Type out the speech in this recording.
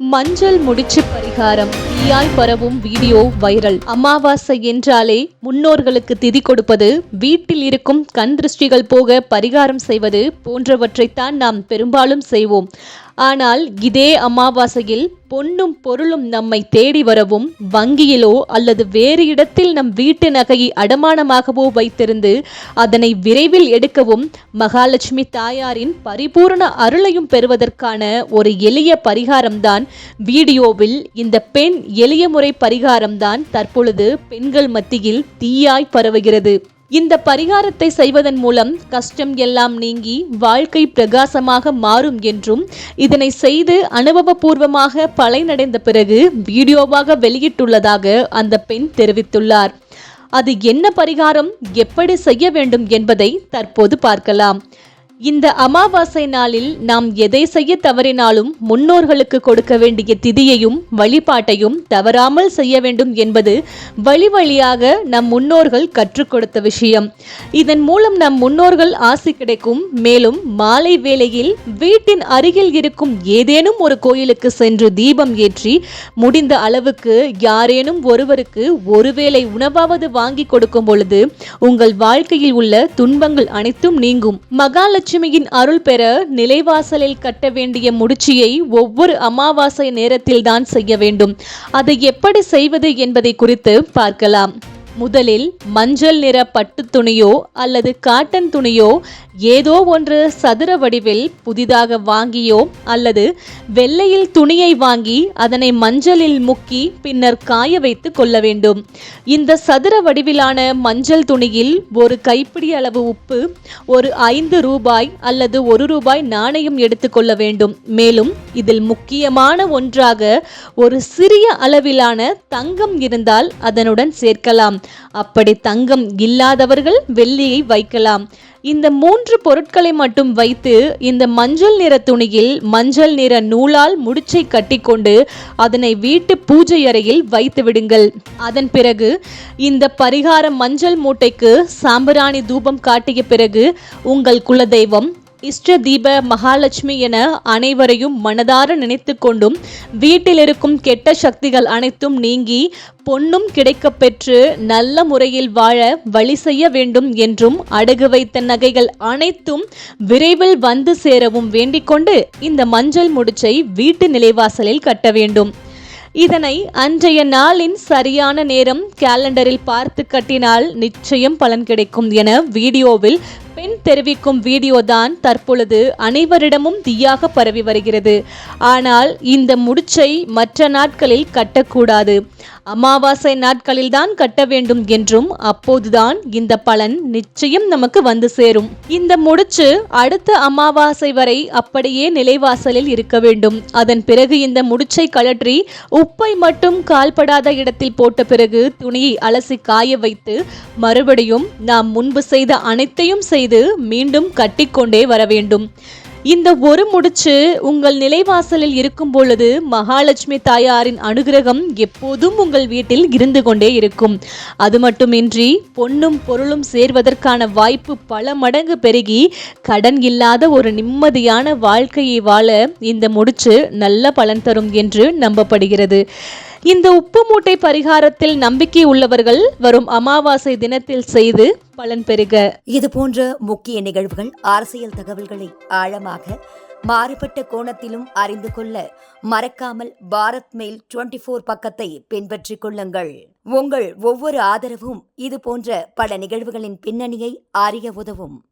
மஞ்சள் முடிச்சு பரிகாரம். தீயாய் பரவும் வீடியோ வைரல். அமாவாசை என்றாலே முன்னோர்களுக்கு திதி கொடுப்பது வீட்டில் இருக்கும் கண் திருஷ்டிகள் போக பரிகாரம் செய்வது போன்றவற்றைத்தான் நாம் பெரும்பாலும் செய்வோம். ஆனால் இதே அமாவாசையில் பொன்னும் பொருளும் நம்மை தேடி வரவும் வங்கியிலோ அல்லது வேறு இடத்தில் நம் வீட்டு நகையை அடமானமாகவோ வைத்திருந்து அதனை விரைவில் எடுக்கவும் மகாலட்சுமி தாயாரின் பரிபூரண அருளையும் பெறுவதற்கான ஒரு எளிய பரிகாரம்தான் வீடியோவில் இந்த பெண் எளிய முறை பரிகாரம்தான் தற்பொழுது பெண்கள் மத்தியில் தீயாய் பரவுகிறது. இந்த பரிகாரத்தை செய்வதன் மூலம் கஷ்டம் எல்லாம் நீங்கி வாழ்க்கை பிரகாசமாக மாறும் என்றும் இதனை செய்து அனுபவபூர்வமாக பலனடைந்த பிறகு வீடியோவாக வெளியிட்டுள்ளதாக அந்த பெண் தெரிவித்துள்ளார். அது என்ன பரிகாரம் எப்படி செய்ய வேண்டும் என்பதை தற்போது பார்க்கலாம். இந்த அமாவாசை நாளில் நாம் எதை செய்ய தவறினாலும் முன்னோர்களுக்கு கொடுக்க வேண்டிய திதியையும் வழிபாட்டையும் தவறாமல் செய்ய வேண்டும் என்பது வழி வழியாக நம் முன்னோர்கள் கற்றுக் கொடுத்த விஷயம். இதன் மூலம் நம் முன்னோர்கள் ஆசி கிடைக்கும். மேலும் மாலை வேளையில் வீட்டின் அருகில் இருக்கும் ஏதேனும் ஒரு கோயிலுக்கு சென்று தீபம் ஏற்றி முடிந்த அளவுக்கு யாரேனும் ஒருவருக்கு ஒருவேளை உணவாவது வாங்கி கொடுக்கும் பொழுது உங்கள் வாழ்க்கையில் உள்ள துன்பங்கள் அனைத்தும் நீங்கும். லட்சுமியின் அருள் பெற நிலைவாசலில் கட்ட வேண்டிய முடிச்சியை ஒவ்வொரு அமாவாசை நேரத்தில் தான் செய்ய வேண்டும். அதை எப்படி செய்வது என்பதை குறித்து பார்க்கலாம். முதலில் மஞ்சள் நிற பட்டு துணியோ அல்லது காட்டன் துணியோ ஏதோ ஒன்று சதுர வடிவில் புதிதாக வாங்கியோ அல்லது வெள்ளையில் துணியை வாங்கி அதனை மஞ்சளில் முக்கி பின்னர் காய வைத்து கொள்ள வேண்டும். இந்த சதுர வடிவிலான மஞ்சள் துணியில் ஒரு கைப்பிடி அளவு உப்பு ஒரு ஐந்து ரூபாய் அல்லது ஒரு ரூபாய் நாணயம் எடுத்துக்கொள்ள வேண்டும். மேலும் இதில் முக்கியமான ஒன்றாக ஒரு சிறிய அளவிலான தங்கம் இருந்தால் அதனுடன் சேர்க்கலாம். அப்படி தங்கம் இல்லாதவர்கள் வெள்ளியை வைக்கலாம். இந்த மூன்று பொருட்களை மட்டும் வைத்து இந்த மஞ்சள் நிற துணியில் மஞ்சள் நிற நூலால் முடிச்சை கட்டிக்கொண்டு அதனை வீட்டு பூஜை அறையில் வைத்து விடுங்கள். அதன் பிறகு இந்த பரிகார மஞ்சள் மூட்டைக்கு சாம்பிராணி தூபம் காட்டிய பிறகு உங்கள் குலதெய்வம் இஷ்ட தீப மகாலட்சுமி என அனைவரையும் மனதார நினைத்து கொண்டும் வீட்டில் இருக்கும் கெட்ட சக்திகள் அனைத்தும் நீங்கி பொன்னும் கிடைக்கப்பெற்று நல்ல முறையில் வாழ வழி செய்ய வேண்டும் என்றும் அடகு வைத்த நகைகள் அனைத்தும் விரைவில் வந்து சேரவும் வேண்டிக்கொண்டு இந்த மஞ்சள் முடிச்சை வீட்டு நிலைவாசலில் கட்ட வேண்டும். இதனை அன்றைய நாளின் சரியான நேரம் கேலண்டரில் பார்த்து கட்டினால் நிச்சயம் பலன் கிடைக்கும் என வீடியோவில் பெண் தெரிவிக்கும் வீடியோ தான் தற்பொழுது அனைவரிடமும் தீயாக பரவி வருகிறது. ஆனால் இந்த முடிச்சை மற்ற நாட்களில் கட்டக்கூடாது. அமாவாசை நாட்களில்தான் கட்ட வேண்டும் என்றும் அப்போதுதான் இந்த பலன் நிச்சயம் நமக்கு வந்து சேரும். இந்த முடிச்சு அடுத்த அமாவாசை வரை அப்படியே நிலைவாசலில் இருக்க வேண்டும். அதன் பிறகு இந்த முடிச்சை கழற்றி உப்பை மட்டும் கால்படாத இடத்தில் போட்ட பிறகு துணியை அலசி காய வைத்து மறுபடியும் நாம் முன்பு செய்த அனைத்தையும் செய்து மீண்டும் கட்டிக்கொண்டே வர வேண்டும். இந்த ஒரு முடிச்சு உங்கள் நிலைவாசலில் இருக்கும் பொழுது மகாலட்சுமி தாயாரின் அனுகிரகம் எப்போதும் உங்கள் வீட்டில் இருந்து கொண்டே இருக்கும். அது மட்டுமின்றி பொன்னும் பொருளும் சேர்வதற்கான வாய்ப்பு பல மடங்கு பெருகி கடன் இல்லாத ஒரு நிம்மதியான வாழ்க்கையை வாழ இந்த முடிச்சு நல்ல பலன் தரும் என்று நம்பப்படுகிறது. இந்த உப்பு மூட்டை பரிகாரத்தில் நம்பிக்கை உள்ளவர்கள் வரும் அமாவாசை தினத்தில் செய்து பலன் பெறுக. இது போன்ற முக்கிய நிகழ்வுகள் அரசியல் தகவல்களை ஆழமாக மாறுபட்ட கோணத்திலும் அறிந்து கொள்ள மறக்காமல் பாரத் மெயில் டுவெண்டி ஃபோர் பக்கத்தை பின்பற்றிக் கொள்ளுங்கள். உங்கள் ஒவ்வொரு ஆதரவும் இது போன்ற பல நிகழ்வுகளின் பின்னணியை அறிய உதவும்.